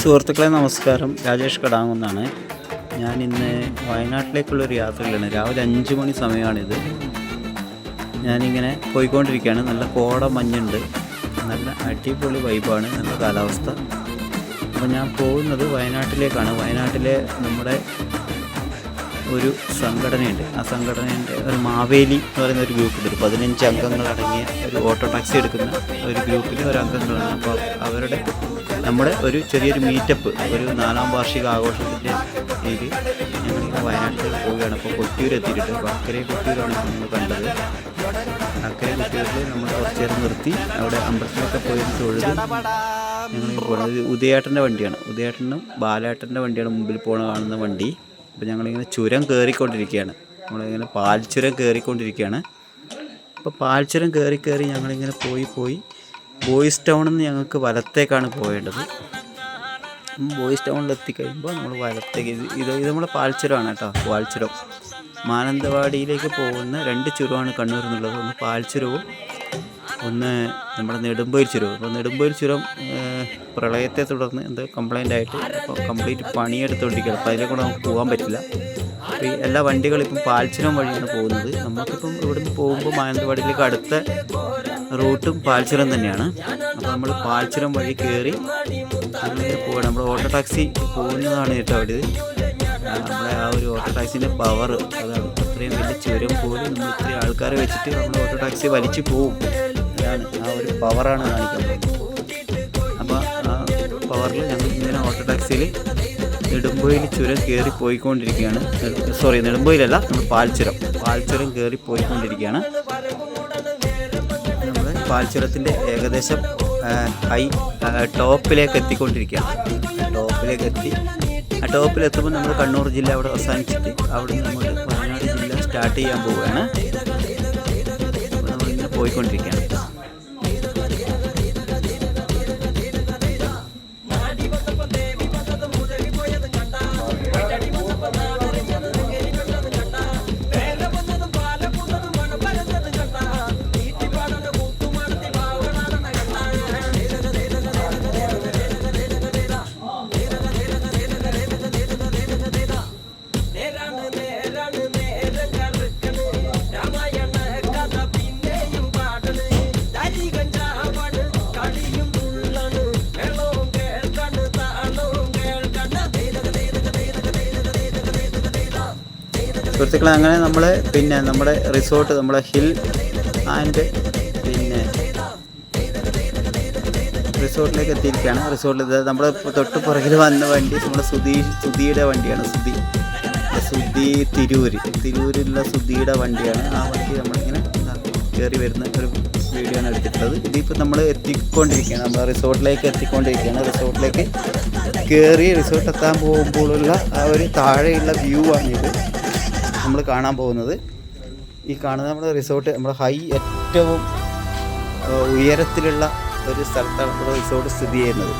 സുഹൃത്തുക്കളെ നമസ്കാരം. രാജേഷ് കടാങ്ങുന്നാണ്. ഞാൻ ഇന്ന് വയനാട്ടിലേക്കുള്ളൊരു യാത്രയിലാണ്. രാവിലെ അഞ്ച് മണി സമയമാണിത്. ഞാനിങ്ങനെ പോയിക്കൊണ്ടിരിക്കുകയാണ്. നല്ല കോട മഞ്ഞുണ്ട്. നല്ല അടിപൊളി വൈബാണ്. നല്ല കാലാവസ്ഥ. അപ്പോൾ ഞാൻ പോകുന്നത് വയനാട്ടിലേക്കാണ്. വയനാട്ടിലെ നമ്മുടെ ഒരു സംഘടനയുണ്ട്. ആ സംഘടനയുടെ ഒരു മാവേലി എന്ന് പറയുന്ന ഒരു ഗ്രൂപ്പുണ്ട് ഒരു പതിനഞ്ച് അംഗങ്ങളടങ്ങിയ ഒരു ഓട്ടോ ടാക്സി എടുക്കുന്ന ഒരു ഗ്രൂപ്പിലെ ഒരു അംഗങ്ങളാണ്. അപ്പോൾ അവരുടെ നമ്മുടെ ഒരു ചെറിയൊരു മീറ്റപ്പ് ഒരു നാലാം വാർഷിക ആഘോഷത്തിന്റെ രീതി ഞങ്ങളിങ്ങനെ വയനാട്ടിൽ പോവുകയാണ്. അപ്പോൾ കൊട്ടിയൂർ എത്തിയിട്ടുണ്ട്. അപ്പോൾ അക്കരെ കൊട്ടിയൂരാണ് നമ്മൾ കണ്ടത്. അക്കരെ കൊട്ടിയൂരിൽ നമ്മൾ കുറച്ച് നേരം നിർത്തി. അവിടെ അമ്പലത്തിലൊക്കെ പോയി തൊഴുത് ഞങ്ങൾ പോകുന്നത് ഉദയേട്ടന്റെ വണ്ടിയാണ്. ഉദയേട്ടനും ബാലേട്ടന്റെ വണ്ടിയാണ് മുമ്പിൽ പോണ കാണുന്ന വണ്ടി. അപ്പോൾ ഞങ്ങളിങ്ങനെ ചുരം കയറിക്കൊണ്ടിരിക്കുകയാണ്. നമ്മളിങ്ങനെ പാൽച്ചുരം കയറിക്കൊണ്ടിരിക്കുകയാണ്. അപ്പോൾ പാൽച്ചുരം കയറി കയറി ഞങ്ങളിങ്ങനെ പോയി പോയി ബോയ്സ് ടൗണിൽ നിന്ന് ഞങ്ങൾക്ക് വലത്തേക്കാണ് പോയേണ്ടത്. ബോയ്സ് ടൗണിൽ എത്തിക്കഴിയുമ്പോൾ നമ്മൾ വലത്തേക്ക് ഇത് ഇത് നമ്മളെ പാൽച്ചുരമാണ് കേട്ടോ പാൽച്ചുരം. മാനന്തവാടിയിലേക്ക് പോകുന്ന രണ്ട് ചുരമാണ് കണ്ണൂർ എന്നുള്ളത് ഒന്ന് പാൽച്ചുരവും ഒന്ന് നമ്മുടെ നെടുമ്പൊയിൽ ചുരം അപ്പോൾ നെടുമ്പൊയിൽ ചുരം പ്രളയത്തെ തുടർന്ന് എന്തോ കംപ്ലൈന്റ് ആയിട്ട് അപ്പോൾ കംപ്ലീറ്റ് പണിയെടുത്തുകൊണ്ടിരിക്കുകയാണ് അപ്പോൾ അതിലെ കൂടെ നമുക്ക് പോകാൻ പറ്റില്ല. ഈ എല്ലാ വണ്ടികളും ഇപ്പം പാൽച്ചുരം വഴിയാണ് പോകുന്നത്. നമുക്കിപ്പം ഇവിടുന്ന് പോകുമ്പോൾ മാനന്തവാടിയിലേക്ക് അടുത്ത റൂട്ടും പാൽച്ചുരം തന്നെയാണ്. അപ്പോൾ നമ്മൾ പാൽച്ചുരം വഴി കയറി അങ്ങനെ പോകണം നമ്മൾ ഓട്ടോ ടാക്സി പോകുന്നതാണ് കേട്ടോ അവിടെ നമ്മുടെ ആ ഒരു ഓട്ടോ ടാക്സിന്റെ പവർ അതാണ്. അത്രയും വലിയ ചുരം പോലും നമ്മൾ ഇത്രയും ആൾക്കാരെ വെച്ചിട്ട് നമ്മൾ ഓട്ടോ ടാക്സി വലിച്ചു പോവും. അതാണ് ആ ഒരു പവറാണ് കാണിക്കുന്നത്. അപ്പോൾ ആ പവറിൽ ഞങ്ങൾ ഇങ്ങനെ ഓട്ടോ ടാക്സിയിൽ നെടുമ്പൊയിൽ ചുരം കയറി പോയിക്കൊണ്ടിരിക്കുകയാണ്. സോറി നെടുമ്പോയിലല്ല നമ്മൾ പാൽച്ചുരം. പാൽച്ചുരം കയറി പോയിക്കൊണ്ടിരിക്കുകയാണ്. നമ്മൾ പാൽച്ചുരത്തിന്റെ ഏകദേശം ഹൈ ടോപ്പിലേക്ക് എത്തിക്കൊണ്ടിരിക്കുകയാണ്. ടോപ്പിലേക്ക് എത്തി. ആ ടോപ്പിലെത്തുമ്പോൾ നമ്മൾ കണ്ണൂർ ജില്ല അവിടെ അവസാനിച്ചിട്ട് അവിടെ നിന്ന് നമ്മൾ വയനാട് ജില്ല സ്റ്റാർട്ട് ചെയ്യാൻ പോവുകയാണ്. നമ്മളിങ്ങനെ പോയിക്കൊണ്ടിരിക്കുകയാണ്. സുഹൃത്തുക്കളെ അങ്ങനെ നമ്മൾ പിന്നെ നമ്മുടെ റിസോർട്ട് നമ്മുടെ ഹിൽ ആൻഡ് പിന്നെ റിസോർട്ടിലേക്ക് എത്തിയിരിക്കുകയാണ്. റിസോർട്ടിൽ നമ്മുടെ തൊട്ട് പുറകിൽ വന്ന വണ്ടി നമ്മുടെ സുധി സുധിയുടെ വണ്ടിയാണ് സുധി. സുധി തിരൂര്. തിരൂരിലുള്ള സുധിയുടെ വണ്ടിയാണ് ആ വണ്ടി നമ്മളിങ്ങനെ കയറി വരുന്ന ഒരു വീഡിയോ ആണ് എടുത്തിട്ടുള്ളത്. ഇതിപ്പോൾ നമ്മൾ എത്തിക്കൊണ്ടിരിക്കുകയാണ്. നമ്മൾ റിസോർട്ടിലേക്ക് എത്തിക്കൊണ്ടിരിക്കുകയാണ്. റിസോർട്ടിലേക്ക് കയറി റിസോർട്ട് എത്താൻ പോകുമ്പോഴുള്ള ആ ഒരു താഴെയുള്ള വ്യൂ ആണിത് നമ്മൾ കാണാൻ പോകുന്നത്. ഈ കാണുന്ന നമ്മുടെ റിസോർട്ട് നമ്മുടെ ഹൈ ഏറ്റവും ഉയരത്തിലുള്ള ഒരു സ്ഥലത്താണ് നമ്മുടെ റിസോർട്ട് സ്ഥിതി ചെയ്യുന്നത്.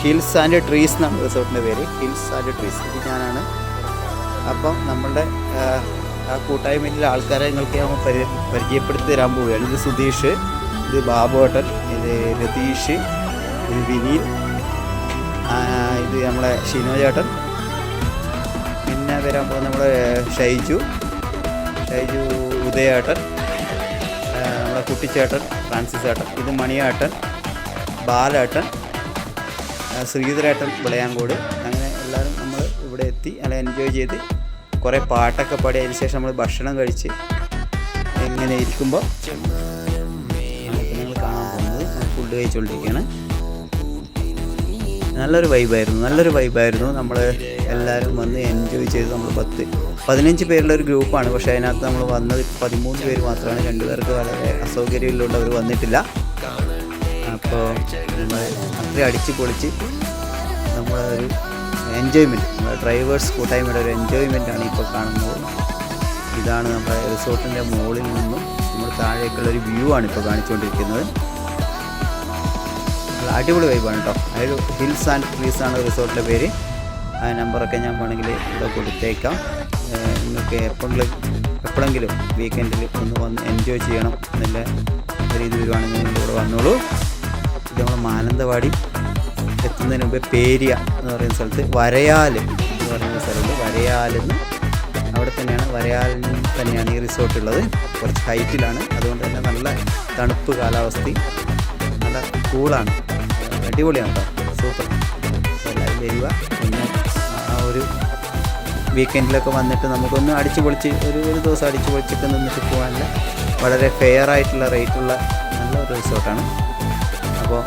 ഹിൽസ് ആൻഡ് ട്രീസ് എന്നാണ് റിസോർട്ടിന്റെ പേര്. Hills and trees. ഇത് ഞാനാണ്. അപ്പം നമ്മളുടെ ആ കൂട്ടായ്മയിലെ ആൾക്കാരെ നിങ്ങൾക്ക് ഞാൻ പരി പരിചയപ്പെടുത്തി തരാൻ പോവുകയാണ്. ഇത് സുധീഷ് ഇത് ബാബുവേട്ടൻ ഇത് രതീഷ് ഇത് വിനീൽ ഇത് നമ്മളെ ഷിനോ ചേട്ടൻ പിന്നെ വരാൻ പോകുന്ന നമ്മുടെ ഷൈജു. ഷൈജു ഉദയേട്ടൻ നമ്മുടെ കുട്ടിച്ചേട്ടൻ ഫ്രാൻസിസ് ഏട്ടൻ ഇത് മണിയേട്ടൻ ബാലേട്ടൻ ശ്രീധരേട്ടൻ വിളയാങ്കോട്. അങ്ങനെ എല്ലാവരും നമ്മൾ ഇവിടെ എത്തി നല്ല എൻജോയ് ചെയ്ത് കുറേ പാട്ടൊക്കെ പാടി അതിന് ശേഷം നമ്മൾ ഭക്ഷണം കഴിച്ച് ഇങ്ങനെ ഇരിക്കുമ്പോൾ നിങ്ങൾ കാണാൻ പോകുന്നത് ഫുഡ് കഴിച്ചുകൊണ്ടിരിക്കുകയാണ് നല്ലൊരു വൈബായിരുന്നു നല്ലൊരു വൈബായിരുന്നു നമ്മൾ എല്ലാവരും വന്ന് എൻജോയ് ചെയ്ത് നമ്മൾ പത്ത് പതിനഞ്ച് പേരുള്ള ഒരു ഗ്രൂപ്പാണ്. പക്ഷേ അതിനകത്ത് നമ്മൾ വന്നത് പതിമൂന്ന് പേര് മാത്രമാണ്. രണ്ടുപേർക്ക് വളരെ അസൗകര്യമുള്ളതുകൊണ്ട് അവർ വന്നിട്ടില്ല. അപ്പോൾ നമ്മൾ അത്രയും അടിച്ച് പൊളിച്ച് നമ്മളൊരു എൻജോയ്മെന്റ് നമ്മുടെ ഡ്രൈവേഴ്സ് കൂട്ടായ്മയുടെ ഒരു എൻജോയ്മെന്റാണ് ഇപ്പോൾ കാണുന്നത്. ഇതാണ് നമ്മുടെ റിസോർട്ടിന്റെ മുകളിൽ നിന്നും നമ്മൾ താഴേക്കുള്ള ഒരു വ്യൂ ആണ് ഇപ്പോൾ കാണിച്ചുകൊണ്ടിരിക്കുന്നത്. നല്ല അടിപൊളി വൈബാണ് കേട്ടോ അതായത് ഹിൽസ് ആൻഡ് ട്രീസ് ആണ് റിസോർട്ടിന്റെ പേര്. ആ നമ്പറൊക്കെ ഞാൻ വേണമെങ്കിൽ ഇവിടെ കൊടുത്തേക്കാം. നിങ്ങൾക്ക് എപ്പോഴെങ്കിലും എപ്പോഴെങ്കിലും വീക്കെൻഡിൽ ഒന്ന് വന്ന് എൻജോയ് ചെയ്യണം എന്നുള്ള രീതി വരുവാണെങ്കിൽ നിങ്ങൾ ഇവിടെ വന്നോളൂ. ഇത് നമ്മൾ മാനന്തവാടി എത്തുന്നതിന് മുമ്പ് പേരിയ എന്ന് പറയുന്ന സ്ഥലത്ത് വരയാൽ എന്ന് പറയുന്ന സ്ഥലത്ത് വരയാലെന്ന് അവിടെ തന്നെയാണ്. വരയാലിൽ തന്നെയാണ് ഈ റിസോർട്ട് ഉള്ളത്. കുറച്ച് ഹൈറ്റിലാണ് അതുകൊണ്ട് തന്നെ നല്ല തണുപ്പ് കാലാവസ്ഥയും നല്ല കൂളാണ് അടിപൊളിയാണ് കേട്ടോ സൂപ്പർ. എല്ലാവരും വരിക. പിന്നെ ആ ഒരു വീക്കെൻഡിലൊക്കെ വന്നിട്ട് നമുക്കൊന്ന് അടിച്ചു പൊളിച്ച് ഒരു ഒരു ദിവസം അടിച്ചു പൊളിച്ചിട്ട് നിന്നിട്ട് പോകാനില്ല വളരെ ഫെയർ ആയിട്ടുള്ള റേറ്റുള്ള നല്ല ഒരു റിസോർട്ടാണ് അപ്പോൾ